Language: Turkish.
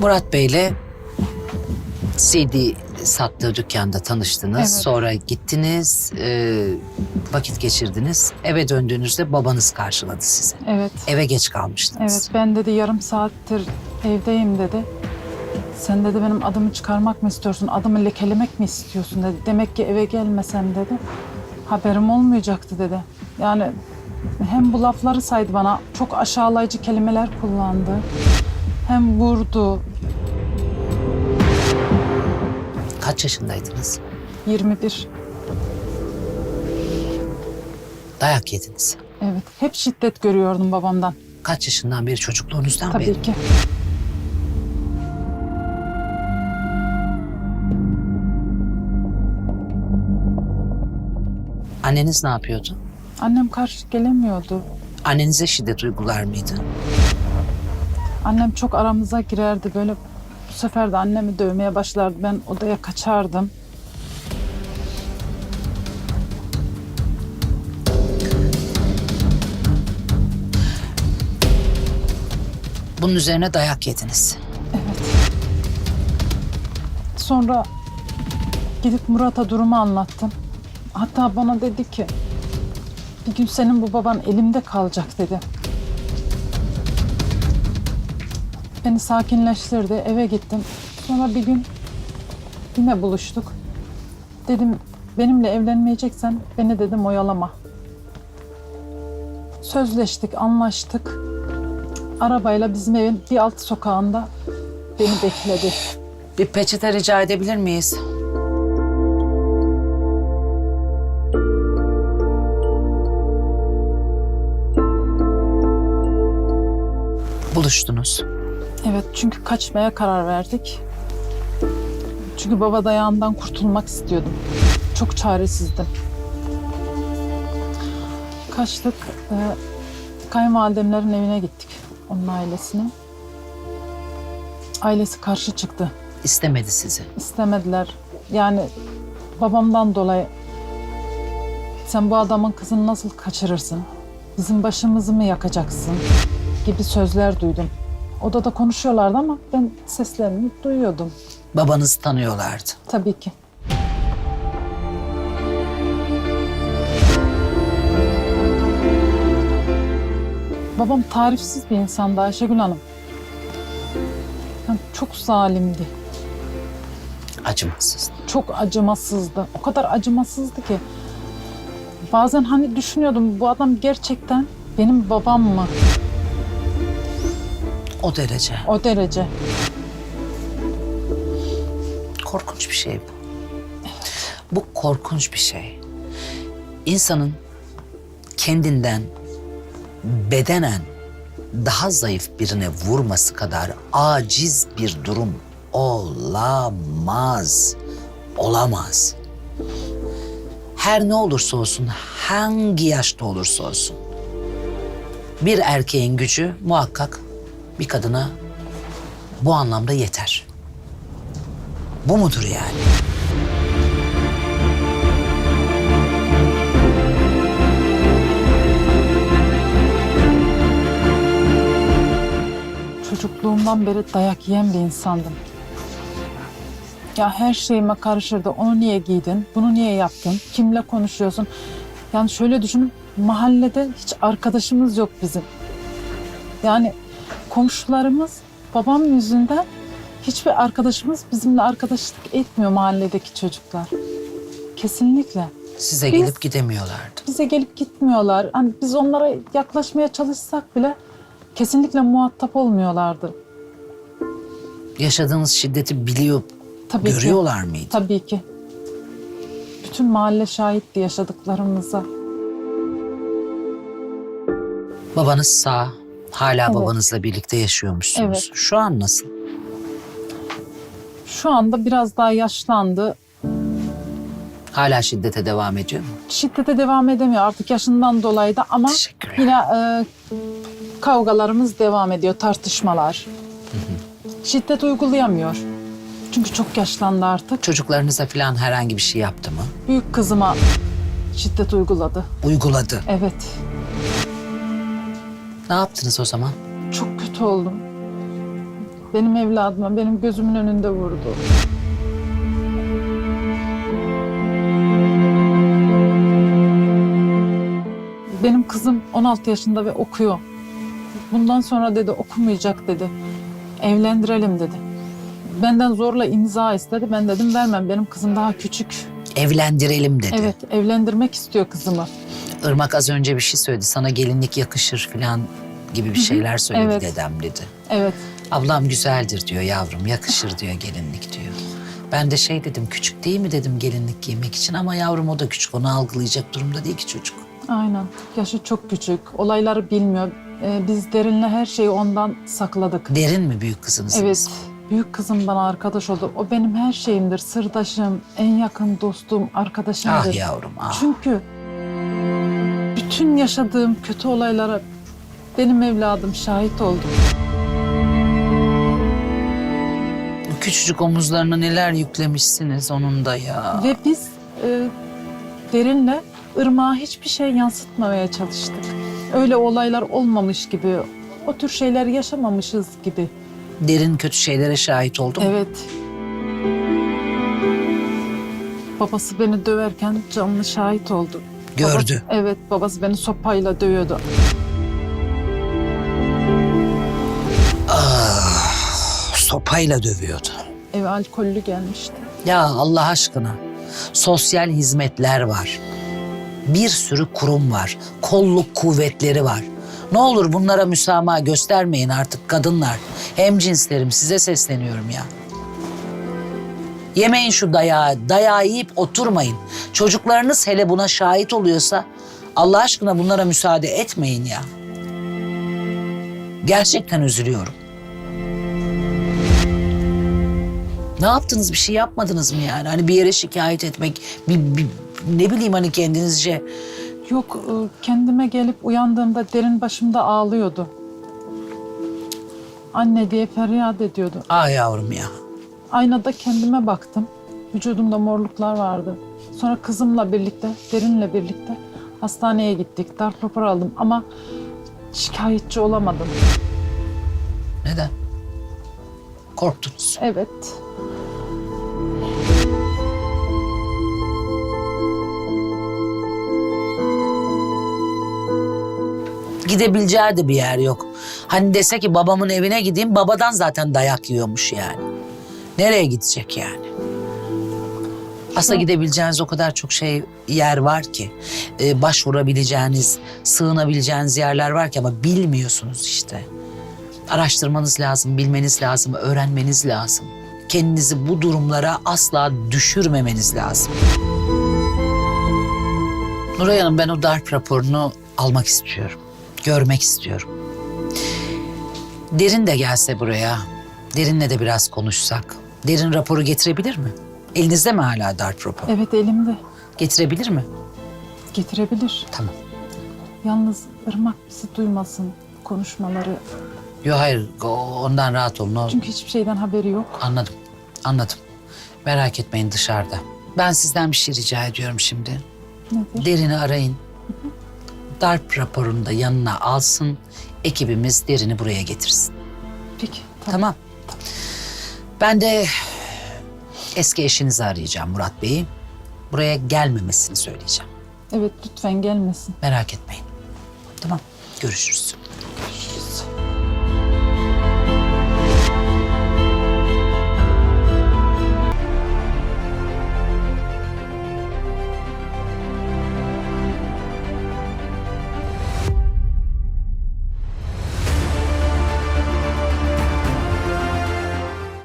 Murat Bey'le CD sattığı dükkanda tanıştınız. Evet. Sonra gittiniz, e, vakit geçirdiniz. Eve döndüğünüzde babanız karşıladı sizi. Evet. Eve geç kalmıştınız. Evet ben dedi yarım saattir evdeyim dedi. Sen dedi benim adımı çıkarmak mı istiyorsun? Adımı lekelemek mi istiyorsun dedi. Demek ki eve gelmesem dedi. Haberim olmayacaktı dedi. Yani hem bu lafları saydı bana çok aşağılayıcı kelimeler kullandı. Hem vurdu. Kaç yaşındaydınız? 21. Dayak yediniz. Evet. Hep şiddet görüyordum babamdan. Kaç yaşından beri çocukluğunuzdan Tabii beri? ki. Anneniz ne yapıyordu? Annem karşı gelemiyordu. Annenize şiddet uygular mıydı? Annem çok aramıza girerdi böyle. Bu sefer de annemi dövmeye başlardı. Ben odaya kaçardım. Bunun üzerine dayak yediniz. Evet. Sonra gidip Murat'a durumu anlattım. Hatta bana dedi ki bir gün senin bu baban elimde kalacak dedi. Beni sakinleştirdi. Eve gittim. Sonra bir gün yine buluştuk. Dedim benimle evlenmeyeceksen beni dedim oyalama. Sözleştik, anlaştık. Arabayla bizim evin bir alt sokağında beni bekledi. Bir peçete rica edebilir miyiz? Buluştunuz. Evet çünkü kaçmaya karar verdik. Çünkü baba dayağından kurtulmak istiyordum. Çok çaresizdim. Kaçtık. E, kayınvalidemlerin evine gittik. Onun ailesine. Ailesi karşı çıktı. İstemedi sizi. İstemediler. Yani babamdan dolayı sen bu adamın kızını nasıl kaçırırsın? Bizim başımızı mı yakacaksın? Gibi sözler duydum. Odada konuşuyorlardı ama ben seslerini duyuyordum. Babanızı tanıyorlardı. Tabii ki. Babam tarifsiz bir insandı Ayşegül Hanım. Yani çok zalimdi. Acımasız. çok acımasızdı. O kadar acımasızdı ki. Bazen hani düşünüyordum bu adam gerçekten benim babam mı? O derece. O derece. Korkunç bir şey bu. Bu korkunç bir şey. İnsanın kendinden bedenen daha zayıf birine vurması kadar aciz bir durum olamaz. Olamaz. Her ne olursa olsun, hangi yaşta olursa olsun. Bir erkeğin gücü muhakkak bir kadına bu anlamda yeter. Bu mudur yani? Çocukluğumdan beri dayak yiyen bir insandım. Ya her şeyime karışırdı. Onu niye giydin? Bunu niye yaptın? Kimle konuşuyorsun? Yani şöyle düşünün. Mahallede hiç arkadaşımız yok bizim. Yani komşularımız babam yüzünden hiçbir arkadaşımız bizimle arkadaşlık etmiyor mahalledeki çocuklar. Kesinlikle. Size Biz- gelip gidemiyorlardı. bize gelip gitmiyorlar. Hani biz onlara yaklaşmaya çalışsak bile kesinlikle muhatap olmuyorlardı. Yaşadığınız şiddeti biliyor, Tabii ki. görüyorlar mıydı? Tabii ki. Bütün mahalle şahitti yaşadıklarımıza. Babanız sağ, hala Evet. babanızla birlikte yaşıyormuşsunuz. Evet. Şu an nasıl? Şu anda biraz daha yaşlandı. Hala şiddete devam ediyor mu? Şiddete devam edemiyor artık yaşından dolayı da ama yine e, kavgalarımız devam ediyor, tartışmalar. Şiddet uygulayamıyor. Çünkü çok yaşlandı artık. Çocuklarınıza falan herhangi bir şey yaptı mı? Büyük kızıma şiddet uyguladı. Uyguladı. Evet. Ne yaptınız o zaman? Çok kötü oldum. Benim evladıma benim gözümün önünde vurdu. Benim kızım 16 yaşında ve okuyor. Bundan sonra dedi okumayacak dedi. Evlendirelim dedi. Benden zorla imza istedi. Ben dedim vermem benim kızım daha küçük. Evlendirelim dedi. Evet evlendirmek istiyor kızımı. Irmak az önce bir şey söyledi. Sana gelinlik yakışır falan gibi bir şeyler söyledi Evet. dedem dedi. Evet Ablam güzeldir diyor yavrum, yakışır diyor gelinlik diyor. Ben de şey dedim, küçük değil mi dedim gelinlik giymek için ama yavrum o da küçük, onu algılayacak durumda değil ki çocuk. aynen. Yaşı çok küçük. Olayları bilmiyor. Ee, biz derinle her şeyi ondan sakladık. Derin mi büyük kızınız? Evet. Büyük kızım bana arkadaş oldu. O benim her şeyimdir. Sırdaşım, en yakın dostum, arkadaşımdır. Ah yavrum ah. Çünkü bütün yaşadığım kötü olaylara benim evladım şahit oldu. Küçücük omuzlarına neler yüklemişsiniz onun da ya. Ve biz e, derinle ırmağa hiçbir şey yansıtmamaya çalıştık. Öyle olaylar olmamış gibi, o tür şeyler yaşamamışız gibi. Derin kötü şeylere şahit oldum. Evet. Babası beni döverken canlı şahit oldu. Gördü. Babası- evet, babası beni sopayla dövüyordu. Sopayla dövüyordu. Eve alkollü gelmişti. Ya Allah aşkına sosyal hizmetler var. Bir sürü kurum var. Kolluk kuvvetleri var. Ne olur bunlara müsamaha göstermeyin artık kadınlar. Hem cinslerim size sesleniyorum ya. Yemeyin şu dayağı. Dayağı yiyip oturmayın. Çocuklarınız hele buna şahit oluyorsa Allah aşkına bunlara müsaade etmeyin ya. Gerçekten üzülüyorum. Ne yaptınız bir şey yapmadınız mı yani? Hani bir yere şikayet etmek, bir, bir- ne bileyim hani kendinizce Yok, e, kendime gelip uyandığımda derin başımda ağlıyordu. Anne diye feryat ediyordu. ah yavrum ya. Aynada kendime baktım. Vücudumda morluklar vardı. Sonra kızımla birlikte, derinle birlikte hastaneye gittik. Darp rapor aldım ama şikayetçi olamadım. Neden? Korktunuz. Evet. Gidebileceği de bir yer yok. Hani dese ki babamın evine gideyim babadan zaten dayak yiyormuş yani. Nereye gidecek yani? Aslında gidebileceğiniz o kadar çok şey yer var ki. Ee, başvurabileceğiniz, sığınabileceğiniz yerler var ki ama bilmiyorsunuz işte. Araştırmanız lazım, bilmeniz lazım, öğrenmeniz lazım. Kendinizi bu durumlara asla düşürmemeniz lazım. Nuray Hanım ben o darp raporunu almak istiyorum. Görmek istiyorum. Derin de gelse buraya. Derinle de biraz konuşsak. Derin raporu getirebilir mi? Elinizde mi hala darp raporu? Evet elimde. Getirebilir mi? Getirebilir. Tamam. Yalnız Irmak bizi duymasın konuşmaları. Yok hayır o- ondan rahat olun. O- Çünkü hiçbir şeyden haberi yok. Anladım. Anladım. Merak etmeyin dışarıda. Ben sizden bir şey rica ediyorum şimdi. Nedir? Derini arayın. Darp raporunu da yanına alsın. Ekibimiz derini buraya getirsin. Peki. Tamam. Tamam. Ben de eski eşinizi arayacağım Murat Bey'i. Buraya gelmemesini söyleyeceğim. Evet lütfen gelmesin. Merak etmeyin. Tamam. Görüşürüz.